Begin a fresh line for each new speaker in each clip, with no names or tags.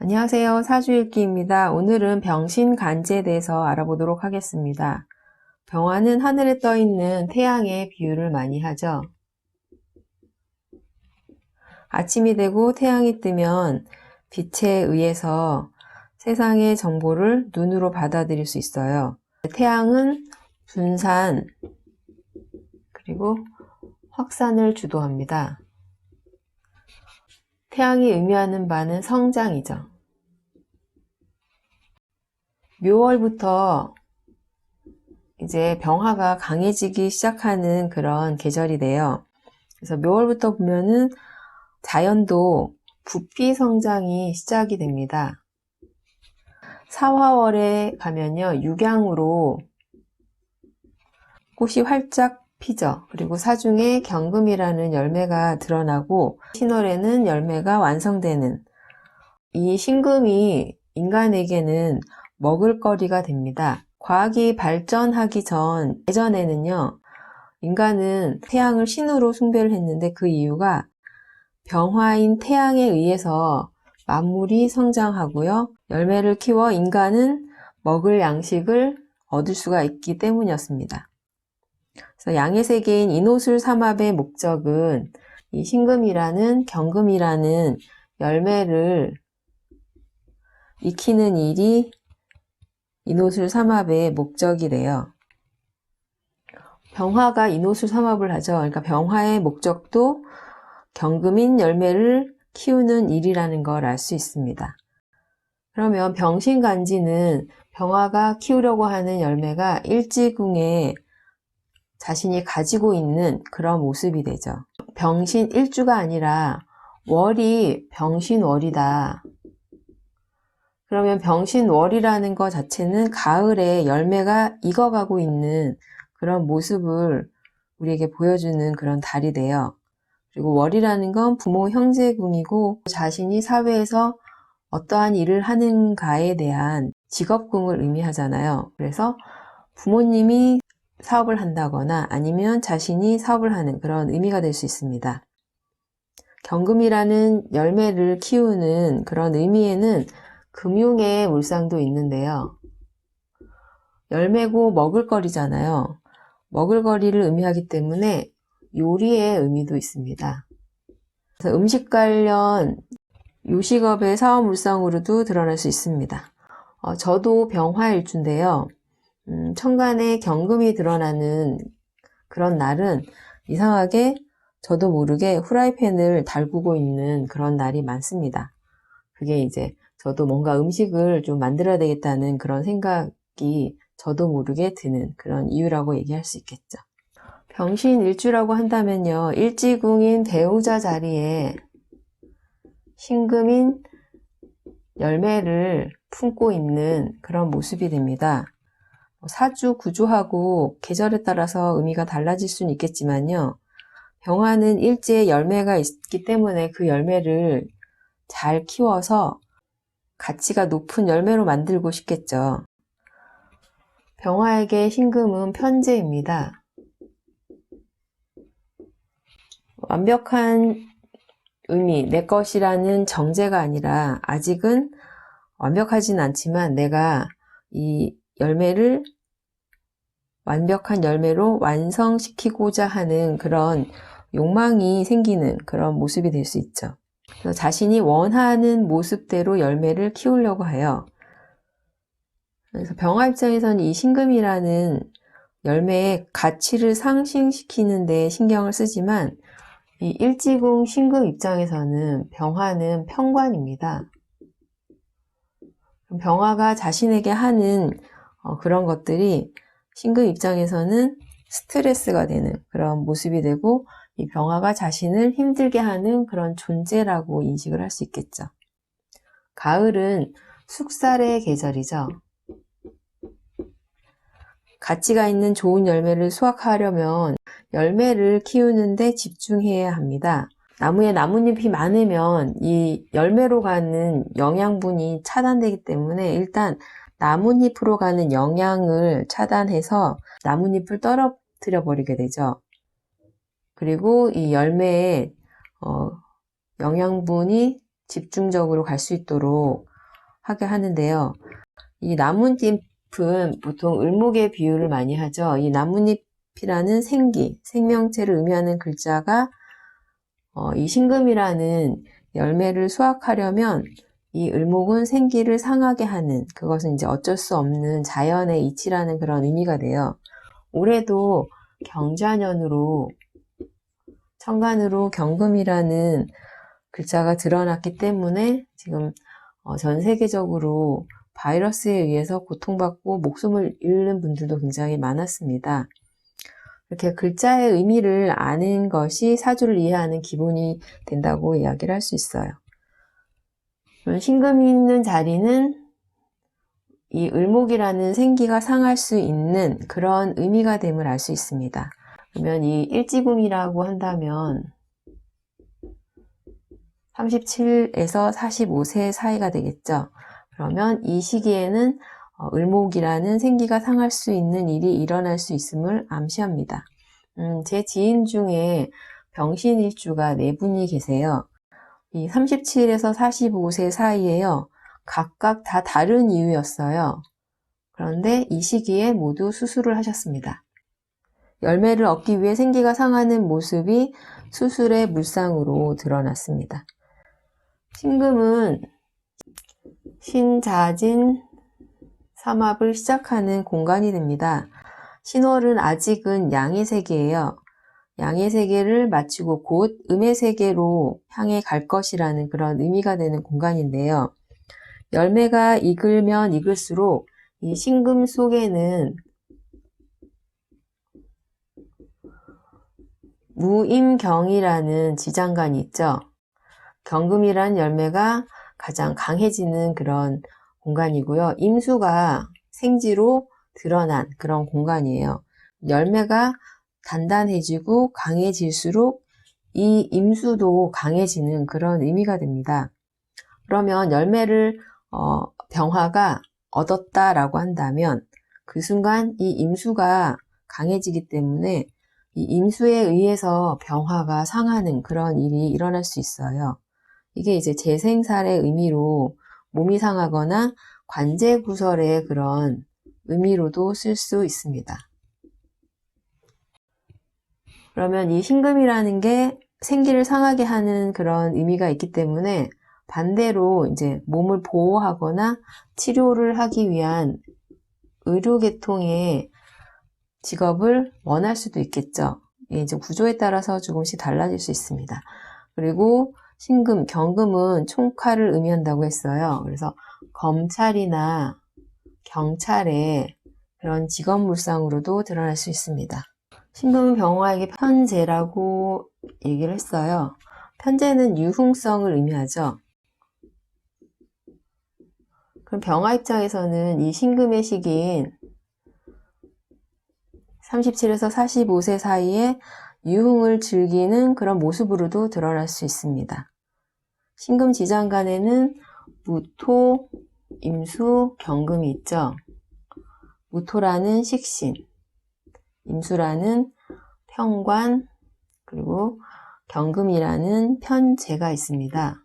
안녕하세요. 사주일기입니다. 오늘은 병신간지에 대해서 알아보도록 하겠습니다. 병화는 하늘에 떠 있는 태양의 비유를 많이 하죠. 아침이 되고 태양이 뜨면 빛에 의해서 세상의 정보를 눈으로 받아들일 수 있어요. 태양은 분산, 그리고 확산을 주도합니다. 태양이 의미하는 바는 성장이죠. 묘월부터 이제 병화가 강해지기 시작하는 그런 계절이 돼요. 그래서 묘월부터 보면은 자연도 부피 성장이 시작이 됩니다. 사화월에 가면요, 육양으로 꽃이 활짝 피죠. 그리고 사중에 경금이라는 열매가 드러나고 신월에는 열매가 완성되는 이 신금이 인간에게는 먹을거리가 됩니다. 과학이 발전하기 전 예전에는요. 인간은 태양을 신으로 숭배를 했는데 그 이유가 병화인 태양에 의해서 만물이 성장하고요. 열매를 키워 인간은 먹을 양식을 얻을 수가 있기 때문이었습니다. 그래서 양의 세계인 인호술 삼합의 목적은 이 신금이라는 경금이라는 열매를 익히는 일이 인호술 삼합의 목적이래요. 병화가 인호술 삼합을 하죠. 그러니까 병화의 목적도 경금인 열매를 키우는 일이라는 걸 알 수 있습니다. 그러면 병신간지는 병화가 키우려고 하는 열매가 일지궁에 자신이 가지고 있는 그런 모습이 되죠. 병신 일주가 아니라 월이 병신월이다. 그러면 병신월이라는 것 자체는 가을에 열매가 익어가고 있는 그런 모습을 우리에게 보여주는 그런 달이 돼요. 그리고 월이라는 건 부모 형제궁이고 자신이 사회에서 어떠한 일을 하는가에 대한 직업궁을 의미하잖아요. 그래서 부모님이 사업을 한다거나 아니면 자신이 사업을 하는 그런 의미가 될 수 있습니다. 경금이라는 열매를 키우는 그런 의미에는 금융의 물상도 있는데요. 열매고 먹을거리잖아요. 먹을거리를 의미하기 때문에 요리의 의미도 있습니다. 음식 관련 요식업의 사업 물상으로도 드러날 수 있습니다. 어, 저도 병화일주인데요. 음, 천간에 경금이 드러나는 그런 날은 이상하게 저도 모르게 후라이팬을 달구고 있는 그런 날이 많습니다. 그게 이제 저도 뭔가 음식을 좀 만들어야 되겠다는 그런 생각이 저도 모르게 드는 그런 이유라고 얘기할 수 있겠죠. 병신 일주라고 한다면요. 일지궁인 배우자 자리에 신금인 열매를 품고 있는 그런 모습이 됩니다. 사주 구조하고 계절에 따라서 의미가 달라질 수는 있겠지만요. 병화는 일지에 열매가 있기 때문에 그 열매를 잘 키워서 가치가 높은 열매로 만들고 싶겠죠. 병화에게 신금은 편제입니다. 완벽한 의미, 내 것이라는 정제가 아니라 아직은 완벽하진 않지만 내가 이 열매를 완벽한 열매로 완성시키고자 하는 그런 욕망이 생기는 그런 모습이 될 수 있죠. 자신이 원하는 모습대로 열매를 키우려고 해요. 그래서 병화 입장에서는 이 신금이라는 열매의 가치를 상승시키는 데 신경을 쓰지만 이 일지궁 신금 입장에서는 병화는 평관입니다. 병화가 자신에게 하는 어, 그런 것들이 신금 입장에서는 스트레스가 되는 그런 모습이 되고 이 병화가 자신을 힘들게 하는 그런 존재라고 인식을 할 수 있겠죠. 가을은 숙살의 계절이죠. 가치가 있는 좋은 열매를 수확하려면 열매를 키우는데 집중해야 합니다. 나무에 나뭇잎이 많으면 이 열매로 가는 영양분이 차단되기 때문에 일단 나뭇잎으로 가는 영양을 차단해서 나뭇잎을 떨어뜨려 버리게 되죠. 그리고 이 열매에 어, 영양분이 집중적으로 갈 수 있도록 하게 하는데요. 이 나뭇잎은 보통 을목의 비유를 많이 하죠. 이 나뭇잎이라는 생기, 생명체를 의미하는 글자가 어, 이 신금이라는 열매를 수확하려면 이 을목은 생기를 상하게 하는 그것은 이제 어쩔 수 없는 자연의 이치라는 그런 의미가 돼요. 올해도 경자년으로 천간으로 경금이라는 글자가 드러났기 때문에 지금 어, 전 세계적으로 바이러스에 의해서 고통받고 목숨을 잃는 분들도 굉장히 많았습니다. 이렇게 글자의 의미를 아는 것이 사주를 이해하는 기본이 된다고 이야기를 할 수 있어요. 그럼 신금이 있는 자리는 이 을목이라는 생기가 상할 수 있는 그런 의미가 됨을 알 수 있습니다. 그러면 이 일지궁이라고 한다면 37에서 45세 사이가 되겠죠. 그러면 이 시기에는 어, 을목이라는 생기가 상할 수 있는 일이 일어날 수 있음을 암시합니다. 음, 제 지인 중에 병신일주가 네 분이 계세요. 이 37에서 45세 사이에요. 각각 다 다른 이유였어요. 그런데 이 시기에 모두 수술을 하셨습니다. 열매를 얻기 위해 생기가 상하는 모습이 수술의 물상으로 드러났습니다. 신금은 신자진 삼합을 시작하는 공간이 됩니다. 신월은 아직은 양의 세계예요. 양의 세계를 마치고 곧 음의 세계로 향해 갈 것이라는 그런 의미가 되는 공간인데요. 열매가 익으면 익을수록 이 신금 속에는 무임경이라는 지장간이 있죠. 경금이란 열매가 가장 강해지는 그런 공간이고요. 임수가 생지로 드러난 그런 공간이에요. 열매가 단단해지고 강해질수록 이 임수도 강해지는 그런 의미가 됩니다. 그러면 열매를 어, 병화가 얻었다라고 한다면 그 순간 이 임수가 강해지기 때문에 이 임수에 의해서 병화가 상하는 그런 일이 일어날 수 있어요. 이게 이제 재생살의 의미로 몸이 상하거나 관제 구설의 그런 의미로도 쓸 수 있습니다. 그러면 이 신금이라는 게 생기를 상하게 하는 그런 의미가 있기 때문에 반대로 이제 몸을 보호하거나 치료를 하기 위한 의료계통의 직업을 원할 수도 있겠죠. 이게 이제 구조에 따라서 조금씩 달라질 수 있습니다. 그리고 신금, 경금은 총칼을 의미한다고 했어요. 그래서 검찰이나 경찰의 그런 직업 물상으로도 드러날 수 있습니다. 신금은 병화에게 편제라고 얘기를 했어요. 편제는 유흥성을 의미하죠. 그럼 병화 입장에서는 이 신금의 시기인 37에서 45세 사이에 유흥을 즐기는 그런 모습으로도 드러날 수 있습니다. 신금 지장간에는 무토, 임수, 경금이 있죠. 무토라는 식신, 임수라는 평관, 그리고 경금이라는 편재가 있습니다.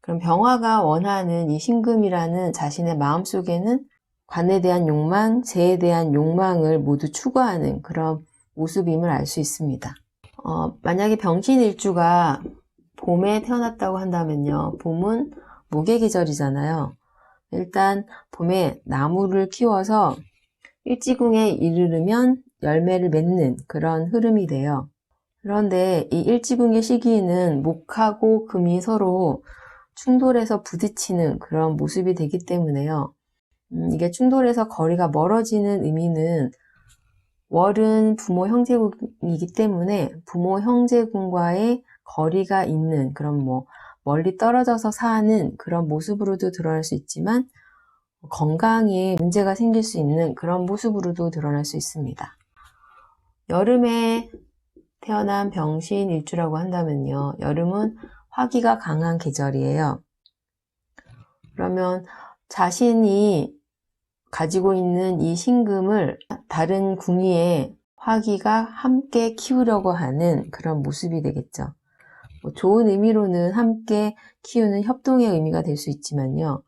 그럼 병화가 원하는 이 신금이라는 자신의 마음 속에는 관에 대한 욕망, 재에 대한 욕망을 모두 추구하는 그런 모습임을 알 수 있습니다. 어, 만약에 병신일주가 봄에 태어났다고 한다면요. 봄은 무계계절이잖아요. 일단 봄에 나무를 키워서 일지궁에 이르르면 열매를 맺는 그런 흐름이 돼요. 그런데 이 일지궁의 시기에는 목하고 금이 서로 충돌해서 부딪히는 그런 모습이 되기 때문에요. 음, 이게 충돌해서 거리가 멀어지는 의미는 월은 부모 형제궁이기 때문에 부모 형제궁과의 거리가 있는 그런 뭐 멀리 떨어져서 사는 그런 모습으로도 드러날 수 있지만 건강에 문제가 생길 수 있는 그런 모습으로도 드러날 수 있습니다. 여름에 태어난 병신 일주라고 한다면요. 여름은 화기가 강한 계절이에요. 그러면 자신이 가지고 있는 이 신금을 다른 궁위에 화기가 함께 키우려고 하는 그런 모습이 되겠죠. 뭐 좋은 의미로는 함께 키우는 협동의 의미가 될 수 있지만요.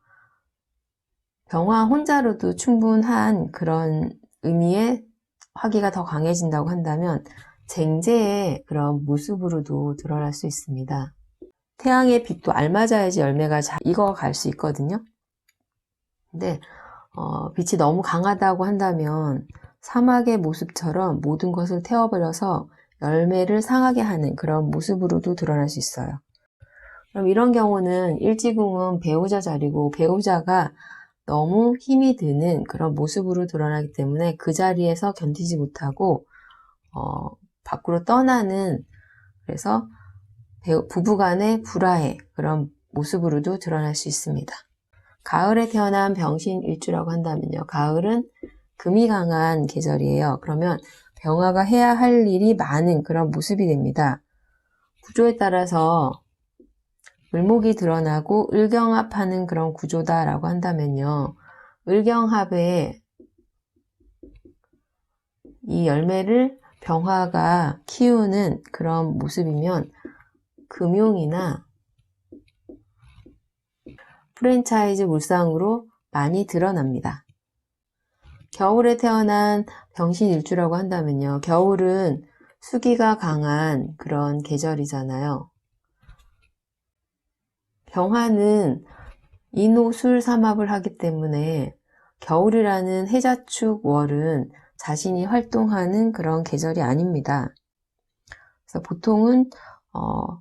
병화 혼자로도 충분한 그런 의미의 화기가 더 강해진다고 한다면 쟁제의 그런 모습으로도 드러날 수 있습니다. 태양의 빛도 알맞아야지 열매가 잘 익어갈 수 있거든요. 근데 어, 빛이 너무 강하다고 한다면 사막의 모습처럼 모든 것을 태워버려서 열매를 상하게 하는 그런 모습으로도 드러날 수 있어요. 그럼 이런 경우는 일지궁은 배우자 자리고 배우자가 너무 힘이 드는 그런 모습으로 드러나기 때문에 그 자리에서 견디지 못하고 어, 밖으로 떠나는 그래서 부부간의 불화의 그런 모습으로도 드러날 수 있습니다. 가을에 태어난 병신 일주라고 한다면요. 가을은 금이 강한 계절이에요. 그러면 병화가 해야 할 일이 많은 그런 모습이 됩니다. 구조에 따라서 을목이 드러나고 을경합하는 그런 구조다라고 한다면요. 을경합에 이 열매를 병화가 키우는 그런 모습이면 금융이나 프랜차이즈 물상으로 많이 드러납니다. 겨울에 태어난 병신일주라고 한다면요. 겨울은 수기가 강한 그런 계절이잖아요. 병화는 인호술 삼합을 하기 때문에 겨울이라는 해자축 월은 자신이 활동하는 그런 계절이 아닙니다. 그래서 보통은 어,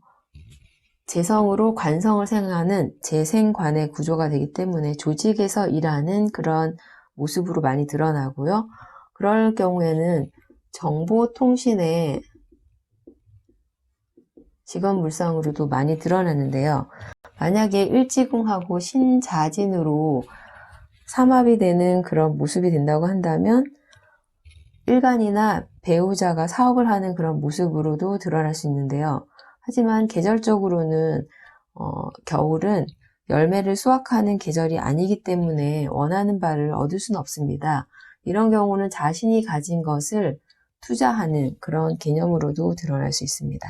재성으로 관성을 생하는 재생관의 구조가 되기 때문에 조직에서 일하는 그런 모습으로 많이 드러나고요. 그럴 경우에는 정보통신의 직업물상으로도 많이 드러나는데요. 만약에 일지궁하고 신자진으로 삼합이 되는 그런 모습이 된다고 한다면 일간이나 배우자가 사업을 하는 그런 모습으로도 드러날 수 있는데요. 하지만 계절적으로는 어, 겨울은 열매를 수확하는 계절이 아니기 때문에 원하는 바를 얻을 수는 없습니다. 이런 경우는 자신이 가진 것을 투자하는 그런 개념으로도 드러날 수 있습니다.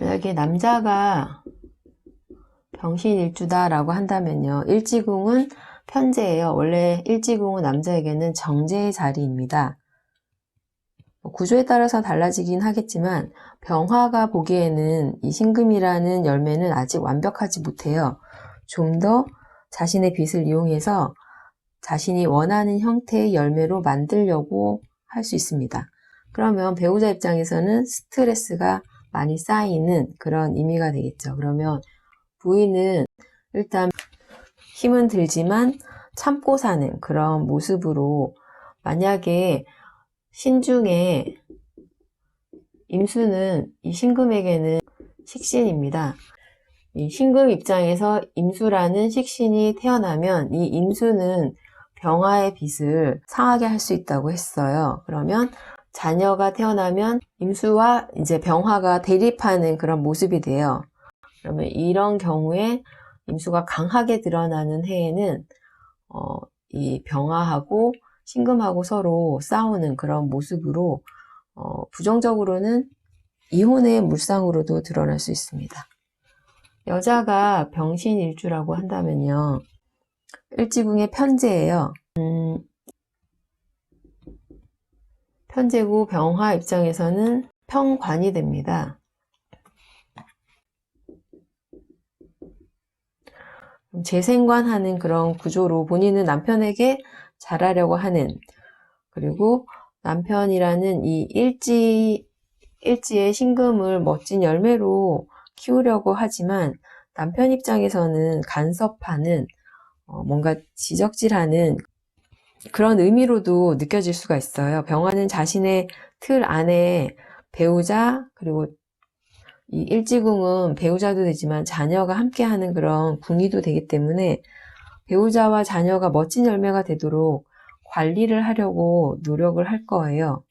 만약에 남자가 병신일주다 라고 한다면요. 일지궁은 편제예요. 원래 일지궁은 남자에게는 정제의 자리입니다. 뭐 구조에 따라서 달라지긴 하겠지만 병화가 보기에는 이 신금이라는 열매는 아직 완벽하지 못해요. 좀 더 자신의 빛을 이용해서 자신이 원하는 형태의 열매로 만들려고 할 수 있습니다. 그러면 배우자 입장에서는 스트레스가 많이 쌓이는 그런 의미가 되겠죠. 그러면 부인은 일단 힘은 들지만 참고 사는 그런 모습으로 만약에 신중에 임수는 이 신금에게는 식신입니다. 이 신금 입장에서 임수라는 식신이 태어나면 이 임수는 병화의 빛을 상하게 할 수 있다고 했어요. 그러면 자녀가 태어나면 임수와 이제 병화가 대립하는 그런 모습이 돼요. 그러면 이런 경우에 임수가 강하게 드러나는 해에는 어, 이 병화하고 신금하고 서로 싸우는 그런 모습으로 어, 부정적으로는 이혼의 물상으로도 드러날 수 있습니다. 여자가 병신일주라고 한다면요. 일지궁의 편제예요. 음, 편제고 병화 입장에서는 평관이 됩니다. 재생관하는 그런 구조로 본인은 남편에게 잘하려고 하는 그리고 남편이라는 이 일지 일지의 신금을 멋진 열매로 키우려고 하지만 남편 입장에서는 간섭하는 어, 뭔가 지적질하는 그런 의미로도 느껴질 수가 있어요. 병화는 자신의 틀 안에 배우자 그리고 이 일지궁은 배우자도 되지만 자녀가 함께하는 그런 궁이도 되기 때문에 배우자와 자녀가 멋진 열매가 되도록 관리를 하려고 노력을 할 거예요.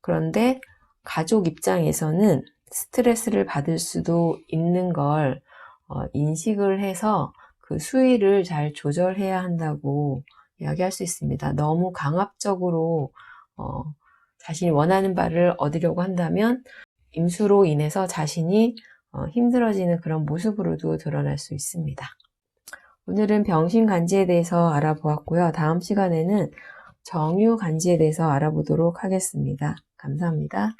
그런데 가족 입장에서는 스트레스를 받을 수도 있는 걸 어, 인식을 해서 그 수위를 잘 조절해야 한다고 이야기할 수 있습니다. 너무 강압적으로 어, 자신이 원하는 바를 얻으려고 한다면 임수로 인해서 자신이 어, 힘들어지는 그런 모습으로도 드러날 수 있습니다. 오늘은 병신간지에 대해서 알아보았고요. 다음 시간에는 정유간지에 대해서 알아보도록 하겠습니다. 감사합니다.